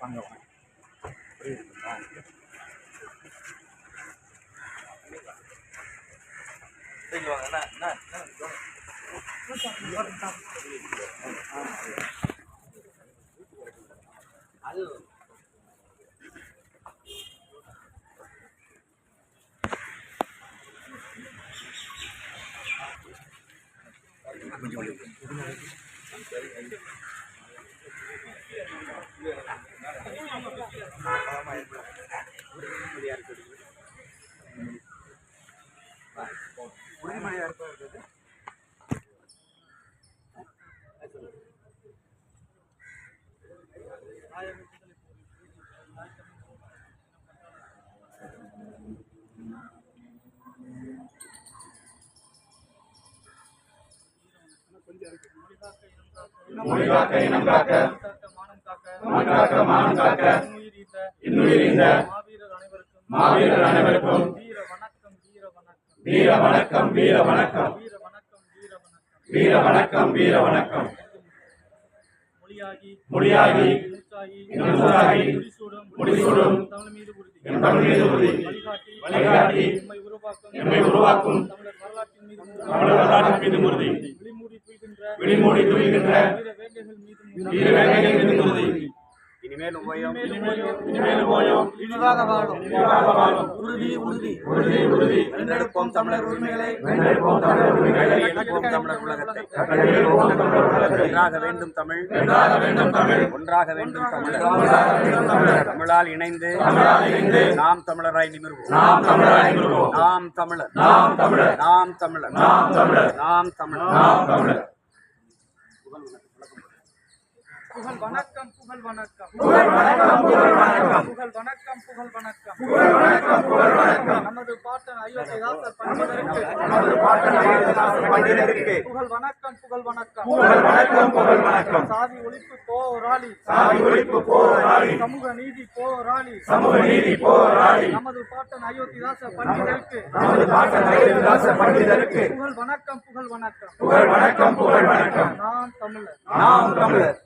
பண்ண என்ன என்ன அது கொஞ்சம் உறுதிமொழியாக இருக்கிறது மொழி காக்க இனம் காக்க மண் காக்க மானம் காக்க இன்னுயிர் இந்த மாவீரர் அனைவருக்கும் வீர வணக்கம் வீர வணக்கம் வீர வணக்கம் வீர வணக்கம் மொழியாகி நூற்றாகி முடிசூடும் தமிழ் மீது உறுதி. வழிகாட்டி நம்மை உருவாக்கும். தமிழர் வரலாற்றின் மீது உறுதி. விழிமூடி துயில்கின்ற வீர வேங்கைகள் மீது உறுதி. இனிமேலும் ஓயம் இனிமேலும் ஓயோம் இனிவாக வாழும். இனிவாக வாழும். உறுதி உறுதி. உறுதி உறுதி. வென்றெடுப்போம் தமிழர் உரிமைகளை. வென்றெடுப்போம் தமிழர் உரிமைகளை. கட்டிடுவோம் தமிழர் உலகத்தை. கட்டிடுவோம் தமிழர் உலகத்தை. ஒன்றாக வேண்டும் தமிழ். வென்றாக வேண்டும் தமிழ். ஒன்றாக வேண்டும் தமிழர். ஒன்றாக வேண்டும் தமிழர். தமிழால் இணைந்து தமிழால் இணைந்து நாம் தமிழராய் நிமிர்வோம். நாம் தமிழராய் நிமிர்வோம். நாம் தமிழர். நாம் தமிழர். நாம் தமிழர். நாம் தமிழர். நாம் தமிழர். நாம் தமிழர். புகழ் வணக்கம் புகழ் வணக்கம். புகழ் வணக்கம் புகழ் வணக்கம் புகழ் வணக்கம் புகழ் வணக்கம் புகழ் வணக்கம் புகழ் வணக்கம் நமது பாட்டன் அயோத்திதாசர் பண்டிதருக்கு நமது பாட்டன் அயோத்திதாசர் பண்டிதருக்கு. புகழ் வணக்கம் புகழ் வணக்கம். புகழ் வணக்கம் புகழ் வணக்கம் சாதி ஒழிப்பு போராளி. சாதி ஒழிப்பு போராளி சமூக நீதி போராளி. சமூக நீதி போராளி நமது பாட்டன் அயோத்திதாசர் பண்டிதருக்கு நமது பாட்டன் அயோத்திதாசர் பண்டிதருக்கு. புகழ் வணக்கம் புகழ் வணக்கம். புகழ் வணக்கம் புகழ் வணக்கம் நான் தமிழர் நாம் தமிழர்.